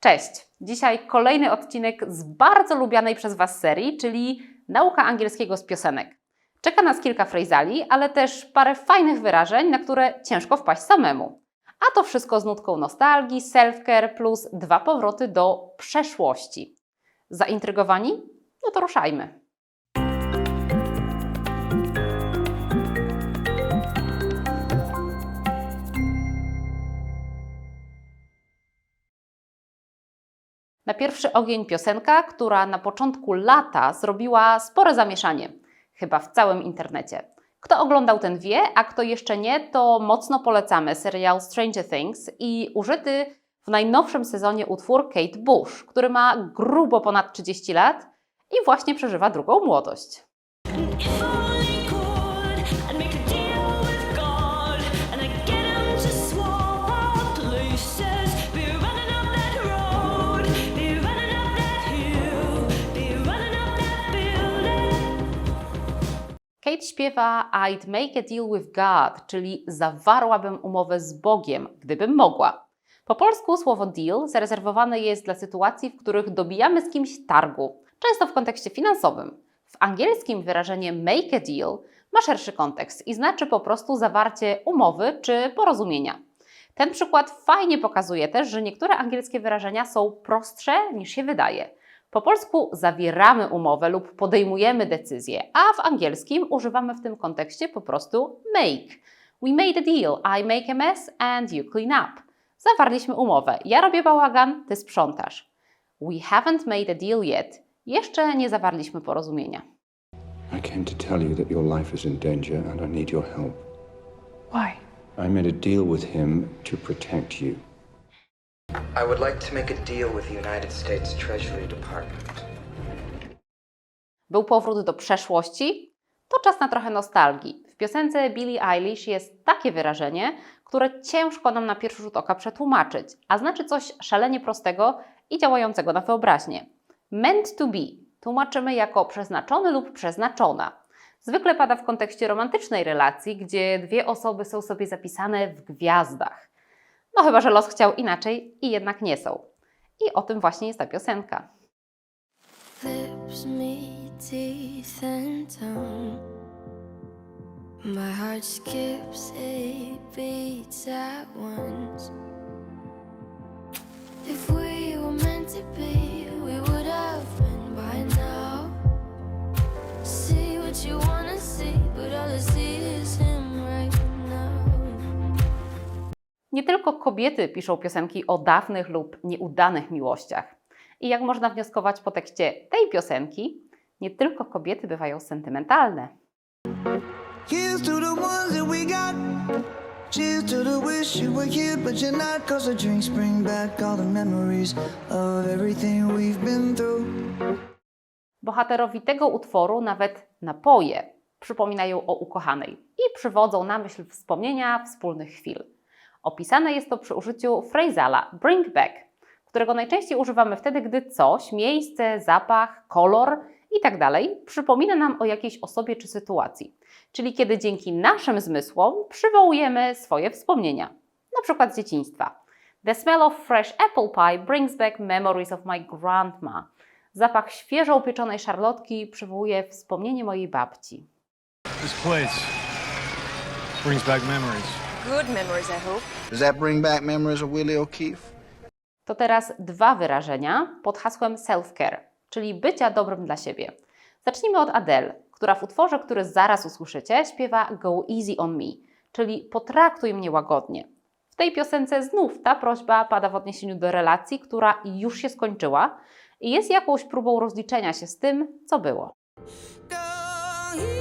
Cześć! Dzisiaj kolejny odcinek z bardzo lubianej przez Was serii, czyli nauka angielskiego z piosenek. Czeka nas kilka frejzali, ale też parę fajnych wyrażeń, na które ciężko wpaść samemu. A to wszystko z nutką nostalgii, self-care plus dwa powroty do przeszłości. Zaintrygowani? No to ruszajmy. Na pierwszy ogień piosenka, która na początku lata zrobiła spore zamieszanie, chyba w całym internecie. Kto oglądał ten wie, a kto jeszcze nie, to mocno polecamy serial Stranger Things i użyty w najnowszym sezonie utwór Kate Bush, który ma grubo ponad 30 lat i właśnie przeżywa drugą młodość. Śpiewa I'd make a deal with God, czyli zawarłabym umowę z Bogiem, gdybym mogła. Po polsku słowo deal zarezerwowane jest dla sytuacji, w których dobijamy z kimś targu, często w kontekście finansowym. W angielskim wyrażenie make a deal ma szerszy kontekst i znaczy po prostu zawarcie umowy czy porozumienia. Ten przykład fajnie pokazuje też, że niektóre angielskie wyrażenia są prostsze niż się wydaje. Po polsku zawieramy umowę lub podejmujemy decyzję, a w angielskim używamy w tym kontekście po prostu make. We made a deal. I make a mess and you clean up. Zawarliśmy umowę. Ja robię bałagan, ty sprzątasz. We haven't made a deal yet. Jeszcze nie zawarliśmy porozumienia. I came to tell you that your life is in danger and I need your help. Why? I made a deal with him to protect you. I would like to make a deal with the United States Treasury Department. Był powrót do przeszłości? To czas na trochę nostalgii. W piosence Billie Eilish jest takie wyrażenie, które ciężko nam na pierwszy rzut oka przetłumaczyć, a znaczy coś szalenie prostego i działającego na wyobraźnię. Meant to be tłumaczymy jako przeznaczony lub przeznaczona. Zwykle pada w kontekście romantycznej relacji, gdzie dwie osoby są sobie zapisane w gwiazdach. No chyba, że los chciał inaczej i jednak nie są. I o tym właśnie jest ta piosenka. lips meet teeth and tongue. My heart skips beats at once. If we were meant to be, Nie tylko kobiety piszą piosenki o dawnych lub nieudanych miłościach. I jak można wnioskować po tekście tej piosenki, nie tylko kobiety bywają sentymentalne. Cheers to the wish you were here, but you're not. Cause the drinks bring back all the memories of everything we've been through. Bohaterowi tego utworu nawet napoje przypominają o ukochanej i przywodzą na myśl wspomnienia wspólnych chwil. Opisane jest to przy użyciu phrasala bring back, którego najczęściej używamy wtedy, gdy coś, miejsce, zapach, kolor itd. przypomina nam o jakiejś osobie czy sytuacji. Czyli kiedy dzięki naszym zmysłom przywołujemy swoje wspomnienia, na przykład z dzieciństwa. The smell of fresh apple pie brings back memories of my grandma. Zapach świeżo upieczonej szarlotki przywołuje wspomnienie mojej babci. This place brings back memories. Good memories, I hope. Does that bring back memories of Willie O'Keefe? To teraz dwa wyrażenia pod hasłem self-care, czyli bycia dobrym dla siebie. Zacznijmy od Adele, która w utworze, który zaraz usłyszycie, śpiewa Go Easy on Me, czyli potraktuj mnie łagodnie. W tej piosence znów ta prośba pada w odniesieniu do relacji, która już się skończyła i jest jakąś próbą rozliczenia się z tym, co było. Go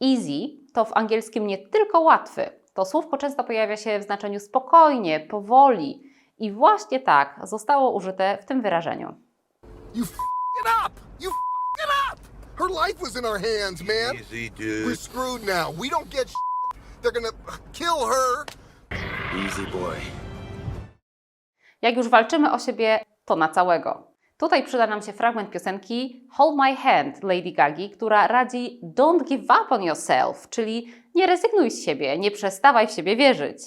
Easy to w angielskim nie tylko łatwy. To słówko często pojawia się w znaczeniu spokojnie, powoli. I właśnie tak zostało użyte w tym wyrażeniu. You up! You up! Her life was in our hands, man. Easy, We're dude. screwed now. We don't get They're gonna kill her. Easy, boy. Jak już walczymy o siebie, to na całego. Tutaj przyda nam się fragment piosenki Hold My Hand Lady Gagi, która radzi Don't give up on yourself, czyli nie rezygnuj z siebie, nie przestawaj w siebie wierzyć.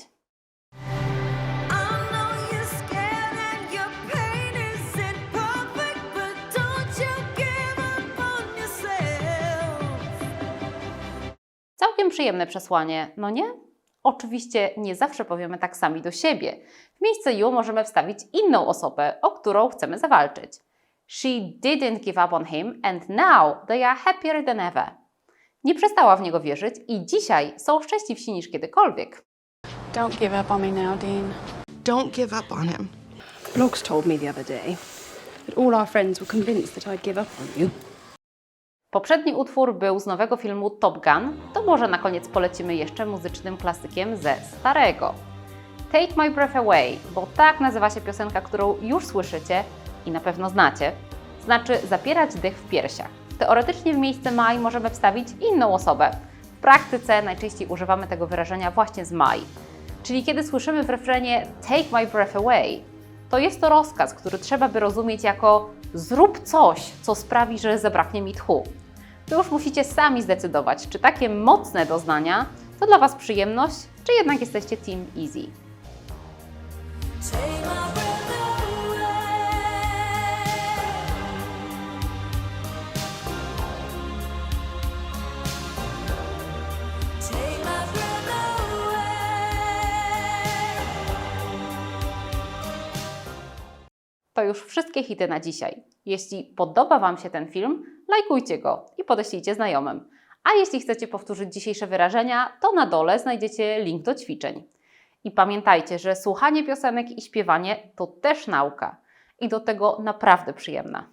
Całkiem przyjemne przesłanie, no nie? Oczywiście nie zawsze powiemy tak sami do siebie. W miejsce you możemy wstawić inną osobę, o którą chcemy zawalczyć. She didn't give up on him and now they are happier than ever. Nie przestała w niego wierzyć i dzisiaj są szczęśliwsi niż kiedykolwiek. Don't give up on me now, Dean. Don't give up on him. Blogs told me the other day that all our friends were convinced that I'd give up on you. Poprzedni utwór był z nowego filmu Top Gun, to może na koniec polecimy jeszcze muzycznym klasykiem ze starego. Take My Breath Away, bo tak nazywa się piosenka, którą już słyszycie i na pewno znacie, znaczy zapierać dych w piersiach. Teoretycznie w miejsce my możemy wstawić inną osobę. W praktyce najczęściej używamy tego wyrażenia właśnie z my. Czyli kiedy słyszymy w refrenie Take My Breath Away, to jest to rozkaz, który trzeba by rozumieć jako zrób coś, co sprawi, że zabraknie mi tchu. To już musicie sami zdecydować, czy takie mocne doznania to dla Was przyjemność, czy jednak jesteście Team Easy. To już wszystkie hity na dzisiaj. Jeśli podoba Wam się ten film, lajkujcie go i podeślijcie znajomym. A jeśli chcecie powtórzyć dzisiejsze wyrażenia, to na dole znajdziecie link do ćwiczeń. I pamiętajcie, że słuchanie piosenek i śpiewanie to też nauka i do tego naprawdę przyjemna.